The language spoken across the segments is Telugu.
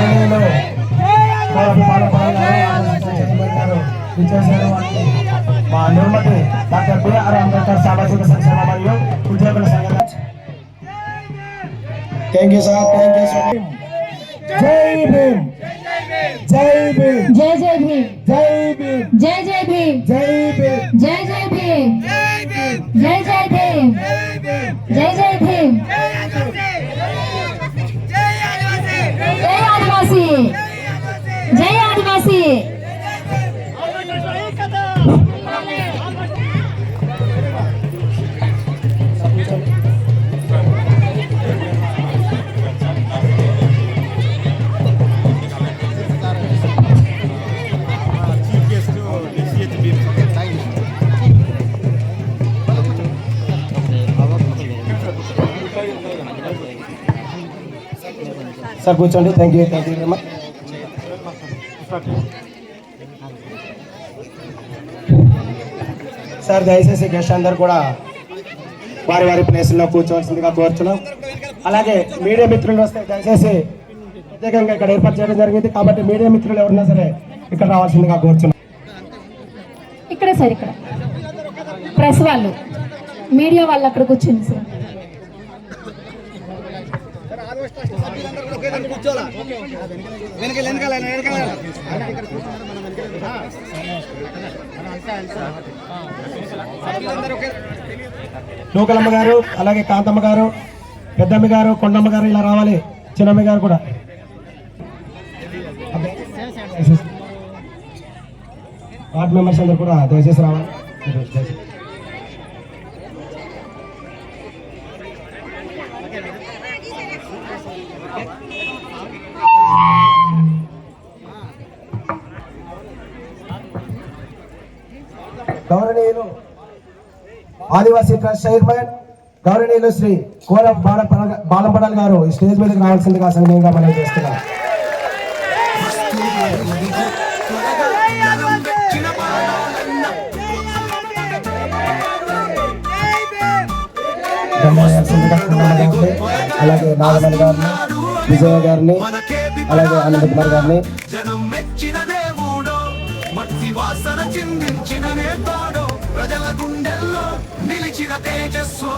గౌరవనీయులు కోరపు బాలపాల్ గారు, చైర్మన్ గారు, విచ్చేసిన వారికి మా నిర్మతి డాక్టర్ బిఆర్ అంబేద్కర్ సామాజిక సంక్షేమ మరియు ఉద్యోగుల సంఘం thank you sir thank you sir జై భీమ్ జై భీమ్ జై జై భీమ్ జై భీమ్ జై జై భీమ్ జై భీమ్ జై సార్ కూర్చోండి. Thank you thank you very much sir దయచేసి గెస్ట్ అందరు కూడా వారి వారి ప్లేస్లో కూర్చోవలసిందిగా కోరుతున్నాం అలాగే మీడియా మిత్రులు వస్తే దయచేసి ప్రత్యేకంగా ఇక్కడ ఏర్పాటు చేయడం జరిగింది. కాబట్టి మీడియా మిత్రులు ఎవరైనా సరే ఇక్కడ రావాల్సిందిగా కోరుతున్నాం ఇక్కడ సార్ ఇక్కడ. ప్రెస్ వాళ్ళు. మీడియా వాళ్ళు అక్కడ కూర్చుంది సార్. నూకలమ్మ గారు అలాగే కాంతమ్మ గారు పెద్దమ్మ గారు కొండమ్మ గారు ఇలా రావాలి. చిన్నమ్మ గారు కూడా. వార్డ్ మెంబర్స్ అందరు కూడా దయచేసి రావాలి. ఆదివాసీ ట్రస్ట్ చైర్మన్ గౌరవనీయులు శ్రీ కోర బాల బాలపడాల్ గారు ఈ స్టేజ్ మీదకి రావాల్సిందిగా సంఘంగా మనం చేస్తున్నాం. అలాగే నాగమణి గారిని విజయ గారిని అలాగే అనంత కుమార్ గారిని. ప్రజల గుండెల్లో నిలిచిన తేజస్వో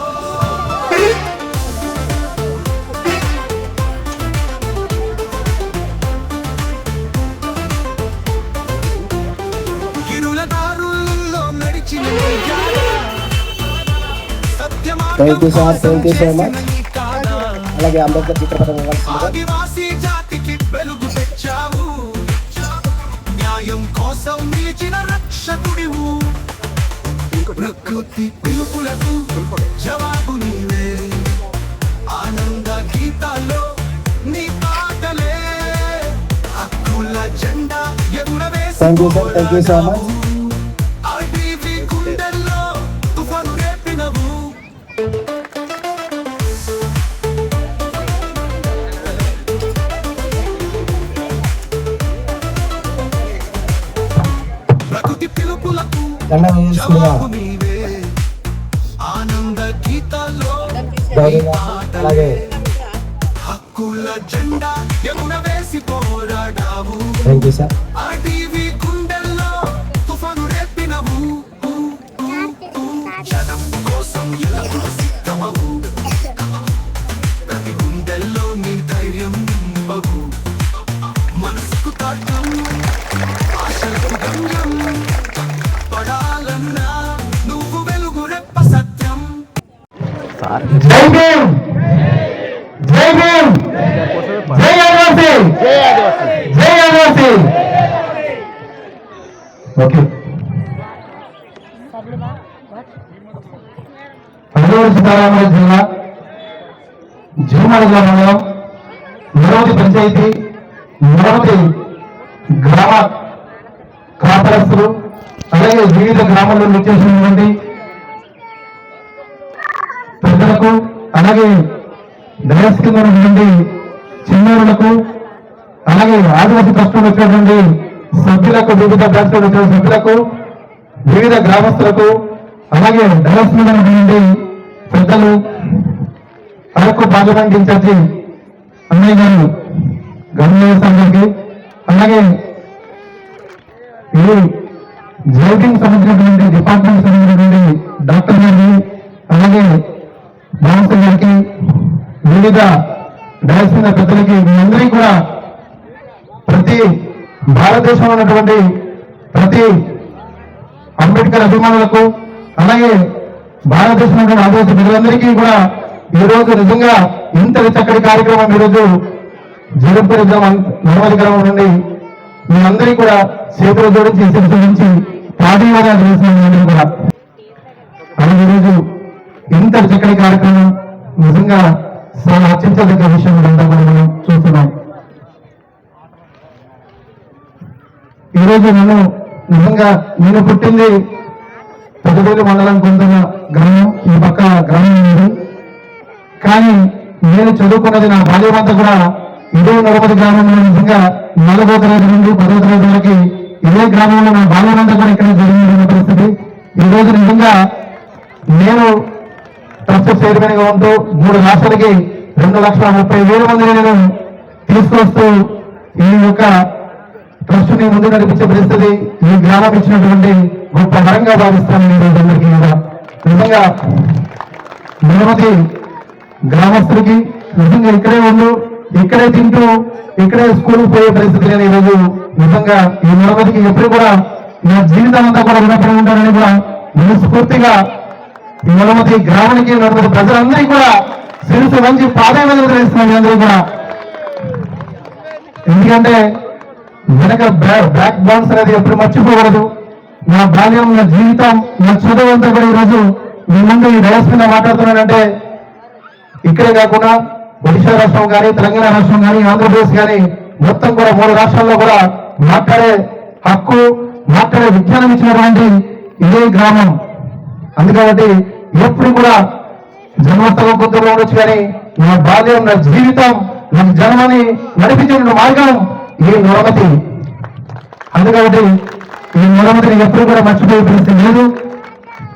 గిరుల దారుల్లో నడిచిన నీ జాడ. సత్యమార్గం Thank you, sir. Thank you so much. చేసిన నీ కాడ. అలాగే అంబేద్కర్ చిత్రపటం ఆదివాసీ జాతికి వెలుగు తెచ్చావు న్యాయం కోసం నిలిచిన రక్షకుడివు ప్రకృతి పిలుపులకు జవాబు నీవే. ఆనంద గీతాల్లో నీ పాటలే. హక్కుల జెండా much. ఆర్టీవీ గుండెల్లో తుఫాను రేపినవు. ప్రకృతి పిలుపులకు దండం వేయాల్సిందిగా జవాబు గౌరవ అలాగే. థ్యాంక్ యూ సార్ జై భీమ్! జై భీమ్! జై ఆదివాసి! జై ఆదివాసి. ఓకే. పల్లూరు సీతారామరాజు జిల్లా జీవనాడ గ్రామంలో నిరవధి పంచాయతీ నిరవధి గ్రామ కార్పొరేటర్లు అలాగే వివిధ గ్రామాల్లో నిర్చేసినటువంటి అలాగే డయస్ కింద ఉన్నటువంటి చిన్నారులకు అలాగే ఆదివాసి ప్రస్తుతం వచ్చినటువంటి సభ్యులకు వివిధ బ్రాంచ్లో వచ్చిన సభ్యులకు వివిధ గ్రామస్తులకు అలాగే డయస్ మీద ఉన్నటువంటి పెద్దలు అరకు పార్లమెంట్ ఇన్ఛార్జి అన్నయ్య గారు గవర్నర్ సంఘానికి అలాగే ఈ జైటింగ్ సంబంధించినటువంటి డిపార్ట్మెంట్ సంబంధించినటువంటి డాక్టర్ గారిని అలాగే మానస గారికి వివిధ డయస్ మీద పెద్దలకి మీ అందరికీ కూడా ప్రతి భారతదేశంలో ఉన్నటువంటి ప్రతి అంబేద్కర్ అభిమానులకు అలాగే భారతదేశంలో ఆదివాసీ ప్రజలందరికీ కూడా ఈ రోజు నిజంగా ఇంతటి చక్కటి కార్యక్రమం ఈరోజు జరుపుకుందాం నర్మది గ్రామం నుండి మీ అందరికీ కూడా చేతులు జోడించి శిక్షించి నుంచి పాదీవాదాలు చేసిన అందరూ కూడా. అలాగే ఈరోజు ఎంత చక్కటి కార్యక్రమం? నిజంగా చాలా అత్యంతదగ్గ విషయం ఇదంతా కూడా మనం చూస్తున్నాం. ఈరోజు నేను నిజంగా నేను పుట్టింది పెద్దపల్లి మండలం పొందిన గ్రామం. ఈ పక్క గ్రామం ఉంది కానీ నేను చదువుకున్నది నా బాల్యమంతా కూడా ఇదే నడపతి గ్రామంలో నిజంగా నలభై తరగతి నుండి పదో తరగతి వరకు ఇదే గ్రామంలో నా బాల్యమంతా కూడా ఇక్కడ జరిగిన పరిస్థితి. ఈ రోజు నిజంగా నేను ట్రస్ట్ చైర్మన్గా ఉంటూ మూడు రాష్ట్రాలకి రెండు లక్షల ముప్పై వేల మందిని నేను తీసుకొస్తూ ఈ యొక్క ట్రస్ట్ని ముందు నడిపించే పరిస్థితి ఈ గ్రామం ఇచ్చినటువంటి గొప్ప వరంగా భావిస్తాను నేను రోజు అందరికీ కూడా. నిజంగా నిరవధి గ్రామస్తులకి నిజంగా ఇక్కడే ఉండు ఇక్కడే తింటూ ఇక్కడే స్కూల్ పోయే పరిస్థితి లేని ఈరోజు. నిజంగా ఈ నిరవధికి ఎప్పుడు కూడా నా జీవితం అంతా కూడా ఉన్నప్పుడు ఉంటానని కూడా మనస్ఫూర్తిగా ఈ గ్రామానికి నడుపు ప్రజలందరికీ కూడా శిరసు మంచి పాదాలు వేస్తున్నాం అందరూ కూడా. ఎందుకంటే వెనక బ్యాక్ బౌన్స్ అనేది ఎప్పుడు మర్చిపోకూడదు. నా బాల్యం నా జీవితం నా చదువు కూడా ఈరోజు మీ ముందు ఈ డయస్ మీద మాట్లాడుతున్నానంటే ఇక్కడే కాకుండా ఒడిశా రాష్ట్రం కానీ తెలంగాణ రాష్ట్రం కానీ ఆంధ్రప్రదేశ్ కానీ మొత్తం కూడా మూడు రాష్ట్రాల్లో కూడా మాట్లాడే హక్కు మాట్లాడే విజ్ఞానం ఇచ్చినటువంటి ఇదే గ్రామం. అందుకబట్టి ఎప్పుడు కూడా జన్మస్థలం కొద్దిగా ఉండొచ్చు కానీ నా బాల్యం నా జీవితం నా జన్మని నడిపించిన మార్గం ఈ నొరమతి. అందుకని ఈ నొరమతిని ఎప్పుడు కూడా మర్చిపోయే పరిస్థితి లేదు.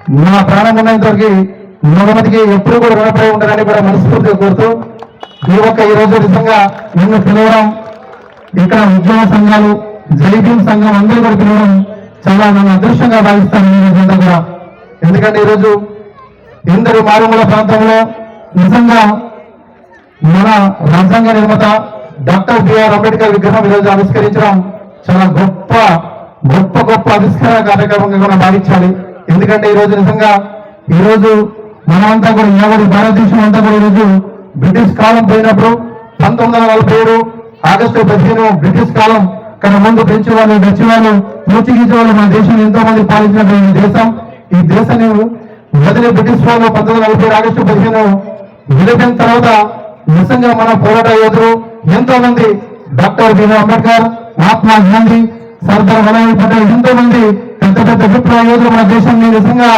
నా ప్రాణం ఉన్నంతవరకు వరకు ఎప్పుడు కూడా రుణపడి ఉండాలని కూడా మనస్ఫూర్తిగా కోరుతూ ఈ ఒక్క ఈ రోజు నిజంగా నిన్ను పిలవడం ఇక్కడ ఉద్యోగ సంఘాలు జైబీం సంఘం అందరూ కూడా పిలవడం చాలా నన్ను అదృష్టంగా భావిస్తాను కూడా. ఎందుకంటే ఈరోజు ఇందరి మారుమూల ప్రాంతంలో నిజంగా మన రాజ్యాంగ నిర్మాత డాక్టర్ బిఆర్ అంబేద్కర్ విగ్రహం ఈరోజు ఆవిష్కరించడం చాలా గొప్ప గొప్ప గొప్ప ఆవిష్కరణ కార్యక్రమంగా కూడా భావించాలి. ఎందుకంటే ఈరోజు నిజంగా ఈరోజు మనమంతా కూడా ఎవరి భారతదేశం అంతా కూడా ఈరోజు బ్రిటిష్ కాలం పోయినప్పుడు పంతొమ్మిది వందల నలభై ఏడు ఆగస్టు పదిహేను బ్రిటిష్ కాలం కన్నా ముందు ఫ్రెంచ్ వాళ్ళు డచ్ వాళ్ళు పోర్చుగీస్ వాళ్ళు మన దేశం ఎంతో మంది పాలించినటువంటి ఈ దేశం. ఈ దేశాన్ని మొదటి బ్రిటిష్ వాళ్ళు పంతొమ్మిది వందల నలభై ఆగస్టు పదిహేను విడిపోయిన తర్వాత నిజంగా మన పోరాట యోధులు ఎంతో మంది డాక్టర్ బిఆర్ అంబేద్కర్ మహాత్మా గాంధీ సర్దార్ వల్లభాయ్ పటేల్ ఎంతో మంది పెద్ద పెద్ద విప్లవ యోధులు మన దేశాన్ని నిజంగా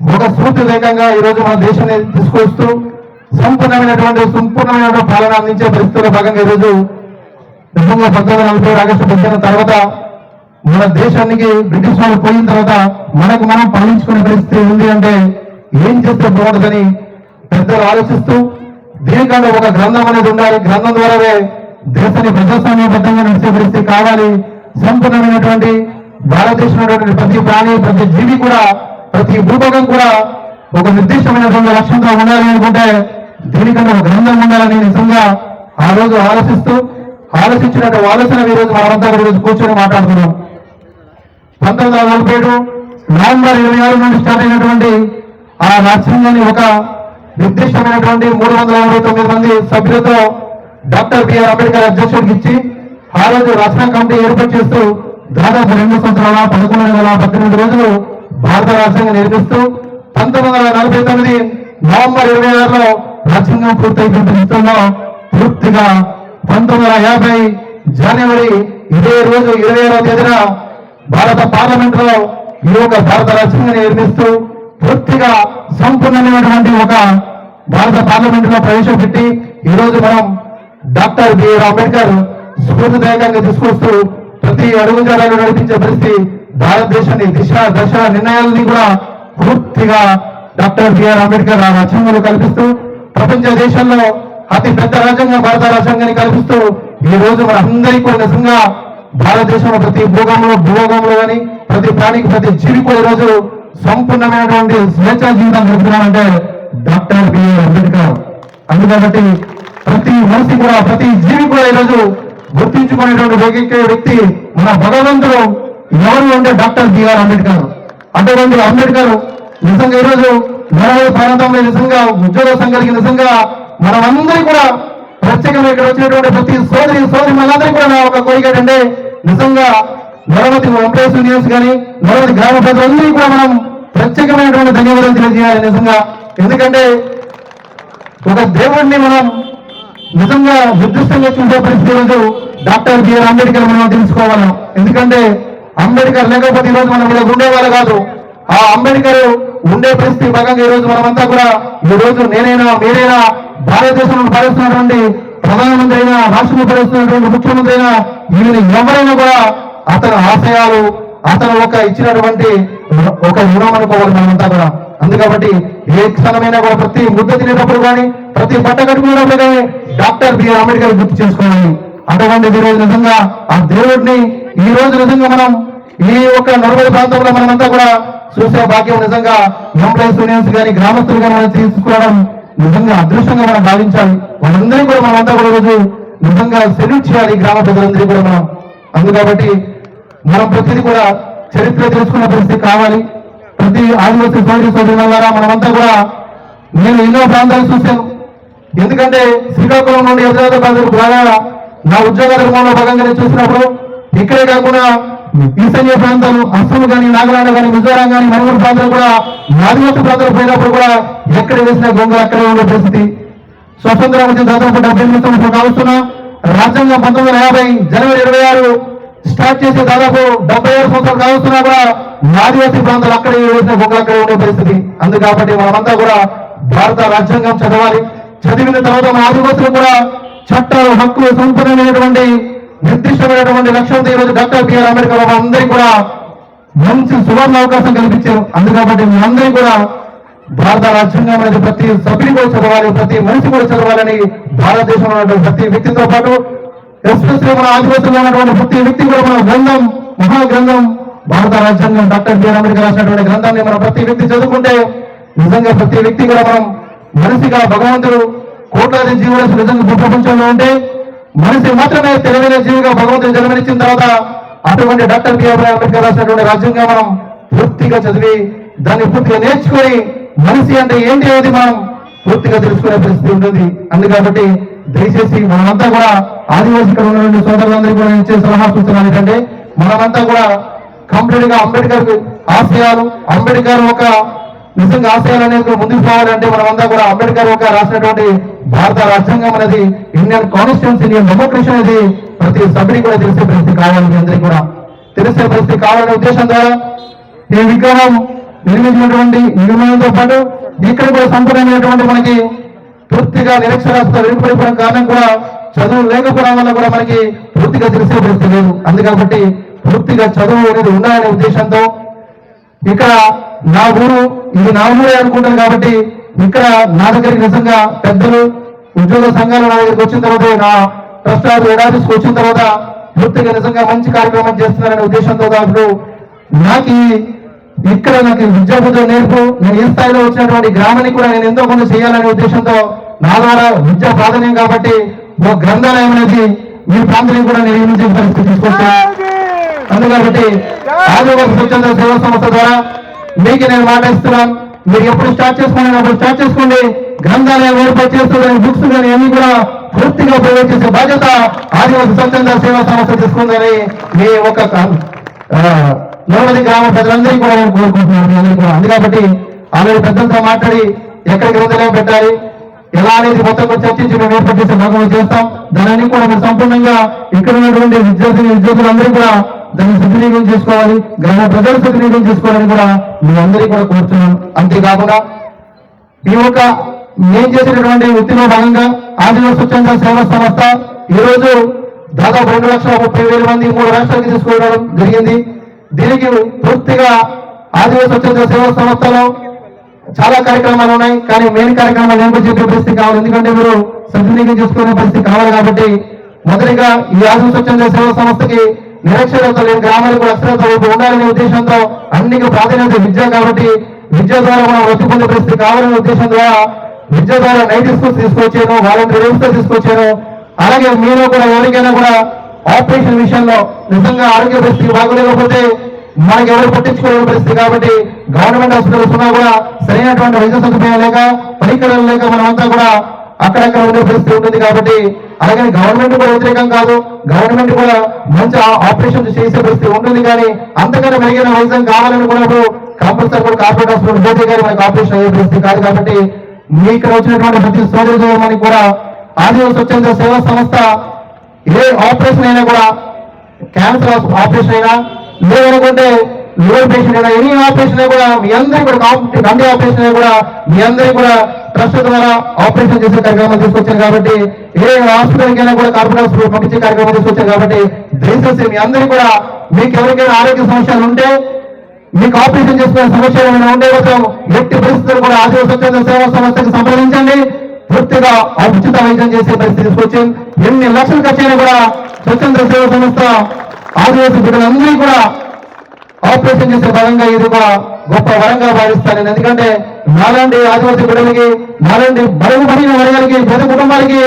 ఒక స్ఫూర్తిదాయకంగా ఈ రోజు మన దేశాన్ని తీసుకొస్తూ సంపూర్ణమైనటువంటి సంపూర్ణమైనటువంటి పాలన అందించే పరిస్థితుల్లో భాగంగా ఈ రోజు నిజంగా పంతొమ్మిది వందల నలభై ఆగస్టు పదిహేను తర్వాత మన దేశానికి బ్రిటిష్ వాళ్ళు పోయిన తర్వాత మనకు మనం పాలించుకునే పరిస్థితి ఉంది అంటే ఏం చేస్తే బాగుంటుందని పెద్దలు ఆలోచిస్తూ దీనికంటే ఒక గ్రంథం అనేది ఉండాలి. గ్రంథం ద్వారానే దేశాన్ని ప్రజాస్వామ్యబద్ధంగా నడిచే పరిస్థితి కావాలి. సంపూర్ణమైనటువంటి భారతదేశంలో ఉన్నటువంటి ప్రతి ప్రాణి ప్రతి జీవి కూడా ప్రతి భూభాగం కూడా ఒక నిర్దిష్టమైనటువంటి లక్ష్యంతో ఉండాలి అనుకుంటే దీనికంటే ఒక గ్రంథం ఉండాలని నిజంగా ఆ రోజు ఆలోచిస్తూ ఆలోచించినట్టు ఆలోచన ఈ రోజు మనమంతా ఈరోజు కూర్చొని మాట్లాడుతున్నాం. పంతొమ్మిది వందల నలభై ఏడు నవంబర్ ఇరవై ఆరు నుండి స్టార్ట్ అయినటువంటి ఆ రాజ్యాంగాన్ని ఒక నిర్దిష్టమైనటువంటి మూడు వందల అరవై తొమ్మిది మంది సభ్యులతో డాక్టర్ బిఆర్ అంబేద్కర్ అధ్యక్షుడికి ఇచ్చి ఆ రోజు రచనా కమిటీ ఏర్పాటు చేస్తూ దాదాపు రెండు సంవత్సరాల పదకొండు వందల పద్దెనిమిది రోజులు భారత రాజ్యాంగం నిర్మిస్తూ పంతొమ్మిది వందల నలభై తొమ్మిది నవంబర్ ఇరవై ఆరులో రాజ్యాంగం పూర్తయిపోయిన చిత్రంలో పూర్తిగా పంతొమ్మిది వందల యాభై జనవరి ఇదే రోజు ఇరవై ఏడవ తేదీన భారత పార్లమెంట్లో ఈ యొక్క భారత రాజ్యాంగాన్ని నిర్మిస్తూ పూర్తిగా సంపూర్ణమైనటువంటి ఒక భారత పార్లమెంట్లో ప్రవేశపెట్టి ఈ రోజు మనం డాక్టర్ బిఆర్ అంబేద్కర్ స్ఫూర్తిదాయకంగా తీసుకొస్తూ ప్రతి అడుగు జాడలు నడిపించే పరిస్థితి భారతదేశాన్ని దిశ దశ నిర్ణయాలని కూడా పూర్తిగా డాక్టర్ బిఆర్ అంబేద్కర్ ఆ రాజ్యాంగంలో కల్పిస్తూ ప్రపంచ దేశాల్లో అతి పెద్ద రాజ్యాంగం భారత రాజ్యాంగాన్ని కల్పిస్తూ ఈ రోజు మనందరికీ నిజంగా భారతదేశంలో ప్రతి భూగంలో భూభాగంలో కానీ ప్రతి ప్రాణికి ప్రతి జీవి కూడా ఈరోజు సంపూర్ణమైనటువంటి స్వేచ్ఛ జీవితం జరుపుతున్నామంటే డాక్టర్ బిఆర్ అంబేద్కర్. అందుకబట్టి ప్రతి మనిషి కూడా ప్రతి జీవి కూడా ఈరోజు గుర్తించుకునేటువంటి ఏకైక వ్యక్తి మన భగవంతుడు ఎవరు అంటే డాక్టర్ బిఆర్ అంబేద్కర్. అటువంటి అంబేద్కర్ నిజంగా ఈరోజు నలభై ప్రాంతంలో నిజంగా ఉద్యోగ సంఘానికి నిజంగా మనమందరి కూడా ప్రత్యేకంగా ఇక్కడ వచ్చినటువంటి ప్రతి సోదరి సోదరి మనందరికీ కూడా ఒక కోరిక ఏంటంటే నిజంగా నరవతి ఎంప్లాయీస్ యూనియన్స్ కానీ నరవతి గ్రామ ప్రజలందరికీ కూడా మనం ప్రత్యేకమైనటువంటి ధన్యవాదాలు తెలియజేయాలి నిజంగా. ఎందుకంటే ఒక దేవుడిని మనం నిజంగా నిర్దిష్టంగా చూసే పరిస్థితి రోజు డాక్టర్ బిఆర్ అంబేద్కర్ మనం తెలుసుకోవాలి. ఎందుకంటే అంబేద్కర్ లేకపోతే ఈరోజు మనం ఇలా ఉండేవాళ్ళు కాదు. ఆ అంబేద్కర్ ఉండే పరిస్థితి భాగంగా ఈ రోజు మనమంతా కూడా ఈ రోజు నేనైనా మీరైనా భారతదేశంలో పాలిస్తున్నటువంటి ప్రధానమంత్రి అయినా రాష్ట్రంలో పాలిస్తున్నటువంటి ముఖ్యమంత్రి అయినా వీరిని ఎవరైనా కూడా అతని ఆశయాలు అతను ఒక ఇచ్చినటువంటి ఒక రుణం అనుకోవాలి మనమంతా కూడా. అందుకబట్టి ఏ క్షణమైనా కూడా ప్రతి ముద్ద తినేటప్పుడు కానీ ప్రతి బట్ట కట్టుకునేటప్పుడు కానీ డాక్టర్ బిఆర్ అంబేద్కర్ గుర్తు చేసుకోవాలి. అటువంటి రోజు నిజంగా ఆ దేవుడిని ఈ రోజు నిజంగా మనం ఈ యొక్క నలభై ప్రాంతంలో మనమంతా కూడా చూసే భాగ్యం నిజంగా ఎంప్లాయీస్ యూనియన్స్ కానీ గ్రామస్తులు కానీ మనం తీసుకోవడం నిజంగా అదృష్టంగా మనం భావించాలి. వాళ్ళందరినీ కూడా మనమంతా కూడా రోజు నిజంగా సెల్యూట్ చేయాలి గ్రామ ప్రజలందరికీ కూడా మనం. అందుకబట్టి మనం ప్రతిదీ కూడా చరిత్ర తెలుసుకున్న పరిస్థితి కావాలి. ప్రతి ఆదివాసీ సోదరి సోదరుల ద్వారా మనమంతా కూడా నేను ఎన్నో ప్రాంతాలు చూశాను. ఎందుకంటే శ్రీకాకుళం నుండి హైదరాబాద్ బాగా నా ఉద్యోగ ధర్మంలో భాగంగా నేను చూసినప్పుడు ఇక్కడే కాకుండా ఈశాన్య ప్రాంతాలు అస్సాం కానీ నాగాలాండ్ కానీ మిజోరాం కానీ మణిపూర్ ప్రాంతాలు కూడా ఆదివాసీ ప్రాంతాలు పోయినప్పుడు కూడా ఎక్కడ వేసిన గొంగ అక్కడే ఉండే పరిస్థితి. స్వతంత్రం వచ్చిన దాదాపు డెబ్బై ఎనిమిది సంవత్సరాలు కావస్తున్నా రాజ్యాంగం పంతొమ్మిది వందల యాభై జనవరి ఇరవై ఆరు స్టార్ట్ చేసే దాదాపు డెబ్బై ఏడు సంవత్సరాలు కావస్తున్నా కూడా ఆదివాసీ ప్రాంతాలు అక్కడే వేసిన గొంగలు అక్కడే ఉండే పరిస్థితి. అందు కాబట్టి మనమంతా కూడా భారత రాజ్యాంగం చదవాలి. చదివిన తర్వాత మన ఆదివాసులు కూడా చట్టాలు హక్కులు సంపూర్ణమైనటువంటి నిర్దిష్టమైనటువంటి లక్ష్యంతో ఈ రోజు డాక్టర్ బిఆర్ అంబేద్కర్ బాబు అందరికీ కూడా మంచి సువర్ణ అవకాశం కల్పించారు. అందుకబట్టి మీ అందరికీ కూడా భారత రాజ్యాంగం అనేది ప్రతి సభ్యుని కూడా చదవాలి ప్రతి మనిషి కూడా చదవాలని భారతదేశంలో ఉన్నటువంటి ప్రతి వ్యక్తితో పాటు ఎస్పెషల్లీ మన ఆదివాసుల్లో ఉన్నటువంటి ప్రతి వ్యక్తి కూడా మన గ్రంథం మహాగ్రంథం భారత రాజ్యాంగం డాక్టర్ బిఆర్ అంబేద్కర్ రాసినటువంటి గ్రంథాన్ని మనం ప్రతి వ్యక్తి చదువుకుంటే నిజంగా ప్రతి వ్యక్తి కూడా మనం మనిషిగా భగవంతుడు కోట్లాది జీవులకు నిజంగా ప్రపంచంలో ఉంటే మనిషి మాత్రమే తెలివైన జీవిగా భగవంతుడు జన్మనిచ్చిన తర్వాత అటువంటి డాక్టర్ బిఆర్ అంబేద్కర్ రాసినటువంటి రాజ్యాంగం మనం పూర్తిగా చదివి దాన్ని పూర్తిగా నేర్చుకొని మనిషి అంటే ఏంటి అనేది మనం పూర్తిగా తెలుసుకునే పరిస్థితి ఉంటుంది. అందుకబట్టి దయచేసి మనమంతా కూడా ఆదివాసీ ఉన్నటువంటి సోదరులందరికీ కూడా ఇచ్చే సలహా సూచన ఏంటంటే మనమంతా కూడా కంప్లీట్గా అంబేద్కర్ ఆశయాలు అంబేద్కర్ ఒక నిజంగా ఆశయాలు అనేది ముందుకు పోవాలంటే మనమంతా కూడా అంబేద్కర్ ఒక రాసినటువంటి భారత రాజ్యాంగం అనేది ఇండియన్ కాన్స్టిట్యూన్సీ ఇండియన్ డెమోక్రసీ అనేది ప్రతి సభ్యుడికి కూడా తెలిసే పరిస్థితి కావాలి మీ అందరికీ కూడా. తెలిసే పరిస్థితి కావాలనే ఉద్దేశం ద్వారా ఈ విగ్రహం నిర్మించినటువంటి నిర్మాణంతో పాటు ఇక్కడ కూడా సంపూర్ణమైనటువంటి మనకి పూర్తిగా నిరక్షరాస్త వెనుకబడిపోవడం కారణం కూడా చదువు లేకపోవడం వల్ల కూడా మనకి పూర్తిగా తెలిసే పరిస్థితి లేదు. అందుకబట్టి పూర్తిగా చదువు అనేది ఉండాలనే ఉద్దేశంతో ఇక్కడ నా ఊరు ఇది నా ఊరే అనుకుంటాను కాబట్టి ఇక్కడ నా దగ్గరికి నిజంగా పెద్దలు ఉద్యోగ సంఘాలు నా దగ్గరికి వచ్చిన తర్వాత నా ట్రస్ట్ హెడ్ ఆఫీస్కి వచ్చిన తర్వాత పూర్తిగా నిజంగా మంచి కార్యక్రమం చేస్తున్నారనే ఉద్దేశంతో అప్పుడు నాకు ఇక్కడ నాకు విద్యా నేర్పు నేను ఏ స్థాయిలో వచ్చినటువంటి గ్రామానికి కూడా నేను ఎంతో కొంత చేయాలనే ఉద్దేశంతో నా ద్వారా విద్య ప్రాధాన్యం కాబట్టి ఒక గ్రంథాలయం అనేది మీ ప్రాంతానికి కూడా నేను నిర్మించే పరిస్థితి తీసుకొచ్చాను అందుకబట్టి ఆదివాసీ స్వచ్ఛంద సేవా సంస్థ ద్వారా మీకు నేను మాట ఇస్తున్నాను మీరు ఎప్పుడు స్టార్ట్ చేసుకోండి అప్పుడు స్టార్ట్ చేసుకోండి. గ్రంథాలయం ఏర్పాటు చేస్తుందని బుక్స్ కానీ అన్ని కూడా పూర్తిగా ప్రయోగ చేసే బాధ్యత ఆదివాసి స్వచ్ఛంద సేవా సంస్థ తీసుకుందని మీ ఒక లోపలి గ్రామ ప్రజలందరికీ కూడా నేను కోరుకుంటున్నాను. మీ కాబట్టి ఆల్రెడీ పెద్దలతో మాట్లాడి ఎక్కడ గ్రంథాలయం పెట్టాలి ఎలా అనేది మొత్తం చర్చించి మేము ఏర్పాటు చేసే భాగంలో చేస్తాం. దానిని కూడా మీరు సంపూర్ణంగా ఇక్కడ ఉన్నటువంటి విద్యార్థిని విద్యార్థులందరూ కూడా దాన్ని సద్వినియోగం చేసుకోవాలి గ్రామ ప్రజలు సద్వినియోగం చేసుకోవాలని కూడా మీ అందరికీ కూడా కోరుతున్నాను. అంతేకాకుండా ఈ యొక్క నేను చేసినటువంటి వృత్తిలో భాగంగా ఆదివాసీ స్వచ్ఛంద సేవా సంస్థ ఈ రోజు దాదాపు రెండు లక్షల ముప్పై వేల మంది మూడు రాష్ట్రాలకి తీసుకోవడం జరిగింది. దీనికి పూర్తిగా ఆదివాసీ స్వచ్ఛంద సేవా సంస్థలో చాలా కార్యక్రమాలు ఉన్నాయి. కానీ మెయిన్ కార్యక్రమాలు నేను చెప్పే పరిస్థితి కావాలి. ఎందుకంటే మీరు సద్వినియోగం చేసుకునే పరిస్థితి కావాలి కాబట్టి మొదటిగా ఈ ఆదివాసీ స్వచ్ఛంద సేవా సంస్థకి నిరక్షరత లేని గ్రామాలకు కూడా అక్షరత ఉండాలనే ఉద్దేశంతో అన్నికి ప్రాధాన్యత విద్య కాబట్టి విద్య ద్వారా మనం వృత్తి పొందే పరిస్థితి కావాలనే ఉద్దేశం ద్వారా విద్య ద్వారా నైట్ స్కూల్స్ తీసుకొచ్చాను వాలంటీర్ వ్యవస్థ తీసుకొచ్చాను. అలాగే మీరు కూడా ఎవరికైనా కూడా ఆపరేషన్ విషయంలో నిజంగా ఆరోగ్య పరిస్థితి బాగోలేకపోతే మనకి ఎవరు పట్టించుకోలేని పరిస్థితి కాబట్టి గవర్నమెంట్ హాస్పిటల్స్ ఉన్నా కూడా సరైనటువంటి వైద్య సదుపాయం లేక పరికరాలు లేక మనమంతా కూడా అక్కడక్కడ ఉండే పరిస్థితి ఉంటుంది కాబట్టి అలాగే గవర్నమెంట్ కూడా వ్యతిరేకం కాదు. గవర్నమెంట్ కూడా మంచి ఆపరేషన్ చేసే పరిస్థితి ఉంటుంది కానీ అంతకన్నా మెరుగైన వైద్యం కావాలని కూడా కంపల్సరీ కూడా కార్పొరేట్ హాస్పిటల్ పోతే కానీ మనకు ఆపరేషన్ అయ్యే పరిస్థితి కాదు కాబట్టి మీ ఇక్కడ వచ్చినటువంటి ప్రతి సోదరుని కూడా ఆదివాసీ స్వచ్ఛంద సేవా సంస్థ ఏ ఆపరేషన్ అయినా కూడా క్యాన్సర్ ఆపరేషన్ అయినా లేదనుకుంటే లివర్ పేషెంట్ అయినా ఎనీ ఆపరేషన్ అయినా కూడా మీ అందరికీ కూడా కంటి ఆపరేషన్ అయినా కూడా మీ అందరికీ కూడా ట్రస్ట్ ద్వారా ఆపరేషన్ చేసే కార్యక్రమం తీసుకొచ్చారు కాబట్టి ఏ హాస్పిటల్కి అయినా కూడా కార్పొరేట్ పంపించే కార్యక్రమం తీసుకొచ్చారు కాబట్టి దయచేసి మీ అందరూ కూడా మీకు ఎవరికైనా ఆరోగ్య సమస్యలు ఉంటే మీకు ఆపరేషన్ చేసుకునే సమస్యలు ఏమైనా ఉండే కోసం ఎట్టి పరిస్థితులు కూడా ఆదివాసీ స్వచ్ఛంద సేవా సంస్థకు సంప్రదించండి పూర్తిగా ఉచిత వైద్యం చేసే పరిస్థితి తీసుకొచ్చాం ఎన్ని లక్షలు ఖర్చైనా కూడా స్వచ్ఛంద సేవా సంస్థ ఆదివాసీ బిడ్డలందరినీ కూడా ఆపరేషన్ చేసే భాగంగా ఇది ఒక గొప్ప వరంగా భావిస్తాను నేను. ఎందుకంటే నాలాంటి ఆదివాసీ బిడ్డలకి నాలాంటి బరువు పడిన వర్గాలకి పేద కుటుంబాలకి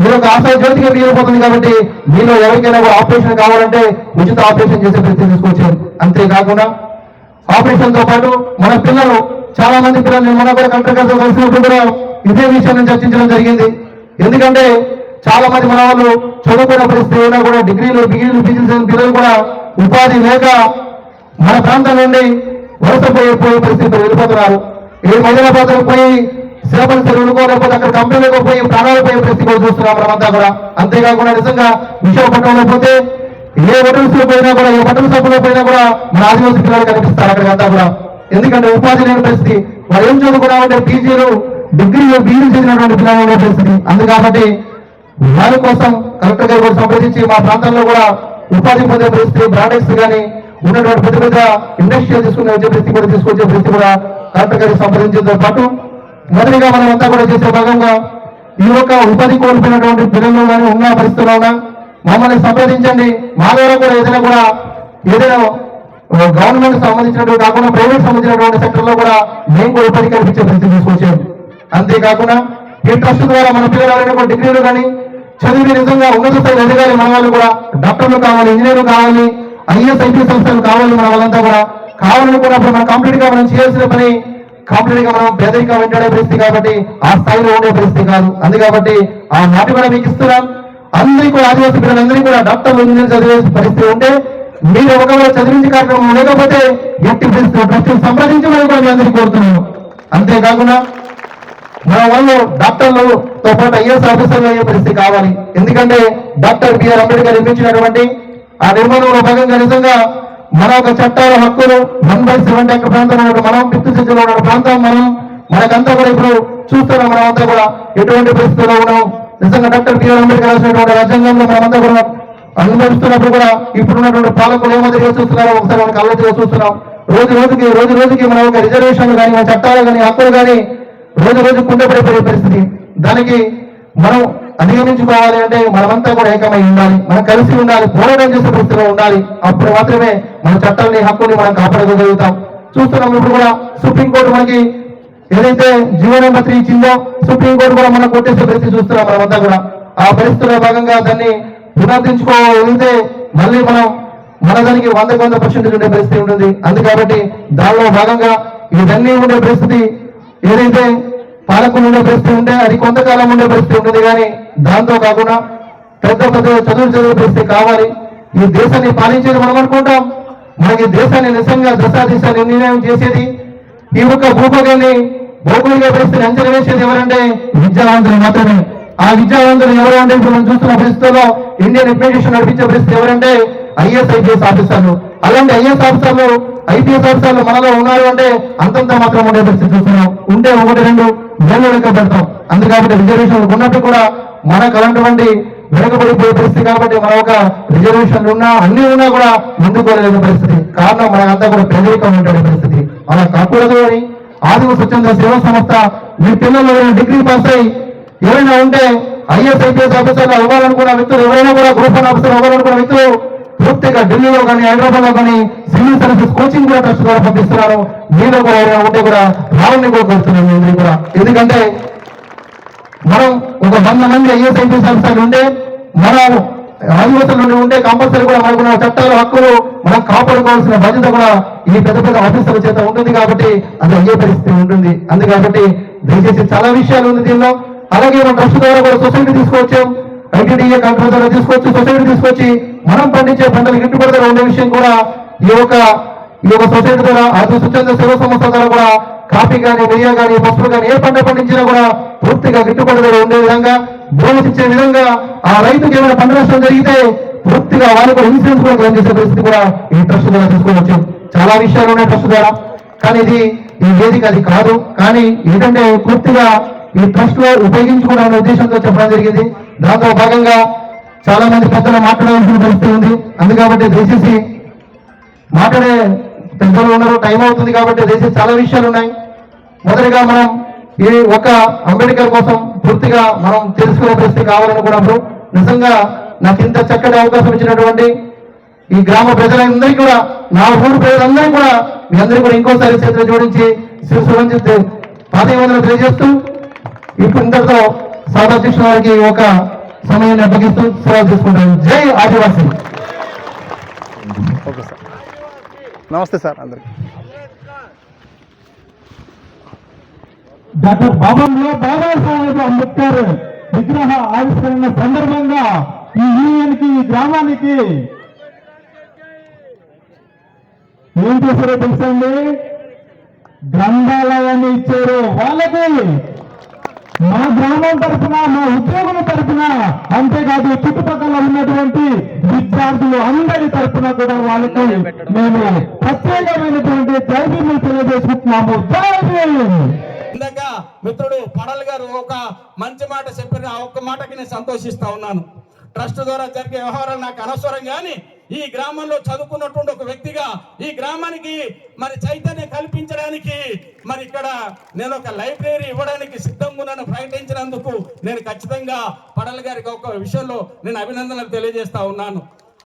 మీరు ఒక ఆశా జ్యోతిగా మిగిలిపోతుంది కాబట్టి మీలో ఎవరికైనా ఆపరేషన్ కావాలంటే ఉచిత ఆపరేషన్ చేసే పరిస్థితి తీసుకొచ్చారు. అంతేకాకుండా ఆపరేషన్తో పాటు మన పిల్లలు చాలా మంది పిల్లలు మన కూడా కలెక్టర్ గారితో కలిసినప్పుడు కూడా ఇదే విషయాన్ని చర్చించడం జరిగింది. ఎందుకంటే చాలా మంది మన వాళ్ళు చదువుకున్న పరిస్థితి అయినా కూడా డిగ్రీలు డిగ్రీలు పీజీలు పిల్లలు కూడా ఉపాధి లేక మన ప్రాంతం నుండి వలస పోయే పోయే పరిస్థితి వెళ్ళిపోతున్నారు. ఈ హైదరాబాద్ పోయి సేవలు చెరువులుకో లేకపోతే అక్కడ కంపెనీలకు పోయి ప్రాణాలు పోయే పరిస్థితి కూడా చూస్తున్నాం మనమంతా కూడా. అంతేకాకుండా నిజంగా విశాఖపట్నంలో పోతే ఏ హోటల్స్లో పోయినా కూడా ఏ బట్టల సభలో పోయినా కూడా మన ఆదివాసీ పిల్లలు కనిపిస్తారు అక్కడికంతా కూడా. ఎందుకంటే ఉపాధి లేని పరిస్థితి. వాళ్ళు ఏం చదువుకున్నామంటే పీజీలు డిగ్రీలు బీఈలు చదివినటువంటి పిల్లలు పరిస్థితి. అందు కాబట్టి వారి కోసం కలెక్టర్ గారు కూడా సంప్రదించి మా ప్రాంతంలో కూడా ఉపాధి పొందే పరిస్థితి బ్రాండెక్స్ కానీ ఉన్నటువంటి పెద్ద పెద్ద ఇండస్ట్రియల్ తీసుకునే వచ్చే పరిస్థితి కూడా తీసుకొచ్చే పరిస్థితి కూడా కలెక్టర్ గారికి సంప్రదించడంతో పాటు మొదటిగా మనం అంతా కూడా చేసే భాగంగా ఈ యొక్క ఉపాధి కోల్పోయినటువంటి పిల్లలు కానీ ఉన్న పరిస్థితుల్లో మమ్మల్ని సంప్రదించండి. మా ద్వారా కూడా ఏదైనా కూడా ఏదైనా గవర్నమెంట్ సంబంధించినటువంటి కాకుండా ప్రైవేట్ సంబంధించినటువంటి సెక్టర్లో కూడా మేము కూడా ఉపాధి కల్పించే పరిస్థితి తీసుకొచ్చాము అంతేకాకుండా ఈ ట్రస్ట్ ద్వారా మన పిల్లలు ఎవరైనా కూడా డిగ్రీలు కానీ చదివి నిజంగా ఉన్నత స్థాయిలో ఎదగాలి మన వాళ్ళు కూడా డాక్టర్లు కావాలి ఇంజనీర్లు కావాలి ఐఎస్ ఐపీ సంస్థలు కావాలి మన వాళ్ళంతా కూడా. కావాలనుకున్నప్పుడు మనం కంప్లీట్గా మనం చేయాల్సిన పని కంప్లీట్గా మనం పేదరికం ఉండే పరిస్థితి కాబట్టి ఆ స్థాయిలో ఉండే పరిస్థితి కాదు. అందు కాబట్టి ఆ మాట కూడా మీకు ఇస్తున్నాం. అందరికీ కూడా ఆదివాసీ పిల్లలందరికీ కూడా డాక్టర్లు ఇంజనీర్ చదివే పరిస్థితి ఉంటే మీరు ఒకవేళ చదివించే కార్యక్రమం లేకపోతే ఎట్టి పరిస్థితి ట్రస్ట్ సంప్రదించమని కూడా మీ అందరికీ కోరుతున్నాను. అంతేకాకుండా మన వాళ్ళు డాక్టర్లతో పాటు ఐఎస్ ఆఫీసర్లు అయ్యే పరిస్థితి కావాలి. ఎందుకంటే డాక్టర్ బిఆర్ అంబేద్కర్ నిర్మించినటువంటి ఆ నిర్మాణంలో భాగంగా నిజంగా మన ఒక చట్టాల హక్కులు వన్ బై సెవెన్ ఎక్కడ ప్రాంతంలో మనం పిత్తు సెంచురీలో ఉన్న ప్రాంతం మనం మనకంతా కూడా ఇప్పుడు చూస్తున్నాం మనమంతా కూడా ఎటువంటి పరిస్థితుల్లో ఉన్నాం. నిజంగా డాక్టర్ బిఆర్ అంబేద్కర్ రాసినటువంటి రాజ్యాంగంలో మనమంతా కూడా అనుభవిస్తున్నప్పుడు కూడా ఇప్పుడున్నటువంటి పాలకులు ఏమో తిరిగి చూస్తున్నారో ఒకసారి మనకి ఆలోచన చూస్తున్నాం. రోజు రోజుకి రోజు రోజుకి మన ఒక రిజర్వేషన్లు కానీ మన చట్టాలు కానీ హక్కులు కానీ రోజు రోజు కుండపడిపోయే పరిస్థితి. దానికి మనం అధిగమించుకోవాలి అంటే మనమంతా కూడా ఏకమై ఉండాలి. మనం కలిసి ఉండాలి పోరాటం చేసే పరిస్థితిలో ఉండాలి. అప్పుడు మాత్రమే మన చట్టాన్ని హక్కుని మనం కాపాడుకోగలుగుతాం. చూస్తున్నాం ఇప్పుడు కూడా సుప్రీంకోర్టు మనకి ఏదైతే జీవో నెంబర్ త్రీ ఇచ్చిందో సుప్రీంకోర్టు కూడా మనం కొట్టేసే పరిస్థితి చూస్తున్నాం మనమంతా కూడా. ఆ పరిస్థితుల్లో భాగంగా దాన్ని పునర్దించుకోగలిగితే మళ్ళీ మనం మన దానికి వందకు వంద పర్సెంటేజ్ ఉండే పరిస్థితి ఉంటుంది. అందు కాబట్టి దానిలో భాగంగా ఇవన్నీ ఉండే పరిస్థితి ఏదైతే పాలకులు ఉండే పరిస్థితి ఉంటే అది కొంతకాలం ఉండే పరిస్థితి ఉంటుంది. కానీ దాంతో కాకుండా పెద్ద పెద్ద చదువులు చదివే పరిస్థితి కావాలి. ఈ దేశాన్ని పాలించేది మనం అనుకుంటాం. మనకి దేశాన్ని నిజంగా దశా దిశ నిర్ణయం చేసేది ఈ యొక్క భూభాగాన్ని భౌగోళిక పరిస్థితిని అంచనా వేసేది ఎవరంటే విద్యావంతులు మాత్రమే. ఆ విద్యావంతులు ఎవరు అంటే ఇప్పుడు మనం చూస్తున్న పరిస్థితుల్లో ఇండియన్ అడ్మినిస్ట్రేషన్ నడిపించే పరిస్థితి ఎవరంటే ఐఎస్ ఐపీఎస్ ఆఫీసర్లు. అలాంటి ఐఎస్ ఆఫీసర్లు ఐపీఎస్ ఆఫీసర్లు మనలో ఉన్నారు అంటే అంతంత మాత్రం ఉండే పరిస్థితి చూస్తున్నాం. ఉంటే ఒకటి రెండు వేలు లెక్క పెడతాం. అందుకని రిజర్వేషన్ ఉన్నప్పుడు కూడా మనకు అలాంటివంటి వెనుకబడిపోయే పరిస్థితి కాబట్టి మన ఒక రిజర్వేషన్లు ఉన్నా అన్ని ఉన్నా కూడా ముందుకు వెళ్ళలేని పరిస్థితి. కారణం మనకంతా కూడా పేదరికం ఉండే పరిస్థితి. అలా కాకూడదు అని ఆదివ స్వచ్ఛంద సేవా సంస్థ మీ పిల్లలు డిగ్రీ పాస్ అయి ఎవరైనా ఉంటే ఐఎస్ ఐపీఎస్ ఆఫీసర్లు అవ్వాలనుకున్న వ్యక్తులు ఎవరైనా కూడా గ్రూప్ వన్ ఆఫీసర్ అవ్వాలనుకున్న వ్యక్తులు పూర్తిగా ఢిల్లీలో కానీ హైదరాబాద్లో కానీ సివిల్ సర్వీసెస్ కోచింగ్ కూడా ట్రస్ట్ ద్వారా పంపిస్తున్నారు. మీలో కూడా ఎవరైనా ఉంటే కూడా రావాలని కూడా కోరుతున్నాను కూడా. ఎందుకంటే మనం ఒక వంద మంది ఐఎస్ ఐపీఎస్ ఆఫీసర్లు ఉంటే మన ఆదివాసుల నుండి ఉంటే కంపల్సరీ కూడా మనకున్న చట్టాలు హక్కులు మనం కాపాడుకోవాల్సిన బాధ్యత కూడా ఈ పెద్ద పెద్ద ఆఫీసర్ల చేత ఉంటుంది కాబట్టి అది అయ్యే పరిస్థితి ఉంటుంది. అందు కాబట్టి దయచేసి చాలా విషయాలు ఉంది దీనిలో. అలాగే మన ట్రస్ట్ ద్వారా కూడా సొసైటీ తీసుకొచ్చాం ఐటీడీఏ కంట్రోల్ ద్వారా తీసుకొచ్చి సొసైటీ తీసుకొచ్చి మనం పండించే పంటలు గిట్టుబడి ఉండే విషయం కూడా ఈ యొక్క ఈ యొక్క సొసైటీ ద్వారా అది స్వచ్ఛంద సేవా సంస్థ ద్వారా కూడా కాఫీ కానీ బియ్యం కానీ పసుపు కానీ ఏ పంట పండించినా కూడా పూర్తిగా గిట్టుబాటు ధర ఉండే విధంగా బోనస్ ఇచ్చే విధంగా ఆ రైతుకి ఏమైనా పంట నష్టం జరిగితే పూర్తిగా వాళ్ళు కూడా ఇన్సూరెన్స్ కూడా క్లెయిమ్ చేసే పరిస్థితి కూడా ఈ ట్రస్ట్ ద్వారా తీసుకోవచ్చు చాలా విషయాలు ఉన్నాయి ట్రస్ట్ ద్వారా. కానీ ఇది ఈ వేదిక అది కాదు. కానీ ఏంటంటే పూర్తిగా ఈ ట్రస్ట్లో ఉపయోగించుకోవడానికి ఉద్దేశంతో చెప్పడం జరిగింది. దాంతో భాగంగా చాలా మంది పెద్దలు మాట్లాడాల్సిన పరిస్థితి ఉంది. అందుకాబట్టి దయచేసి మాట్లాడే పెద్దలు ఉన్నారు టైం అవుతుంది కాబట్టి దయచేసి చాలా విషయాలు ఉన్నాయి. మొదటిగా మనం ఈ ఒక అంబేద్కర్ కోసం పూర్తిగా మనం తెలుసుకునే పరిస్థితి కావాలనుకున్నప్పుడు నిజంగా నాకు ఇంత చక్కటి అవకాశం ఇచ్చినటువంటి ఈ గ్రామ ప్రజలందరికీ కూడా నా ఊరు ప్రజలందరికీ కూడా మీ అందరికీ కూడా ఇంకోసారి చేతులు జోడించి శివ సురంజిత్ పాదవందలు తెలియజేస్తూ ఇప్పుడు ఇంతటితో సాధారణ వారికి ఒక సమయాన్ని అప్పగిస్తూ సేవలు తీసుకుంటాను. జై ఆదివాసీ. Okay sir. నమస్తే సార్ అందరికి. డాక్టర్ బాబా సాహెబ్ అంబేద్కర్ విగ్రహ ఆవిష్కరణ సందర్భంగా ఈ యూనియన్కి ఈ గ్రామానికి ఏం చేశారో తెలుసండి గ్రంథాలయాన్ని ఇచ్చారు. వాళ్ళకి మా గ్రామం తరఫున మా ఉద్యోగుల తరఫున అంతేకాదు చుట్టుపక్కల ఉన్నటువంటి విద్యార్థులు అందరి తరఫున కూడా వాళ్ళకి మేము ప్రత్యేకమైనటువంటి జైబీలు తెలియజేసుకుంటున్నాము ఇందాక మిత్రుడు పడల్ గారు ఒక మంచి మాట చెప్పిన ఆ ఒక్క మాటకి నేను సంతోషిస్తా ఉన్నాను. ట్రస్ట్ ద్వారా జరిగే వ్యవహారాలు నాకు అనవసరం కానీ ఈ గ్రామంలో చదువుకున్నటువంటి ఒక వ్యక్తిగా ఈ గ్రామానికి మరి చైతన్యం కల్పించడానికి మరి ఇక్కడ నేను ఒక లైబ్రరీ ఇవ్వడానికి సిద్ధంగా ఉన్నాను ప్రకటించినందుకు నేను ఖచ్చితంగా పడల గారికి ఒక విషయంలో నేను అభినందనలు తెలియజేస్తా ఉన్నాను.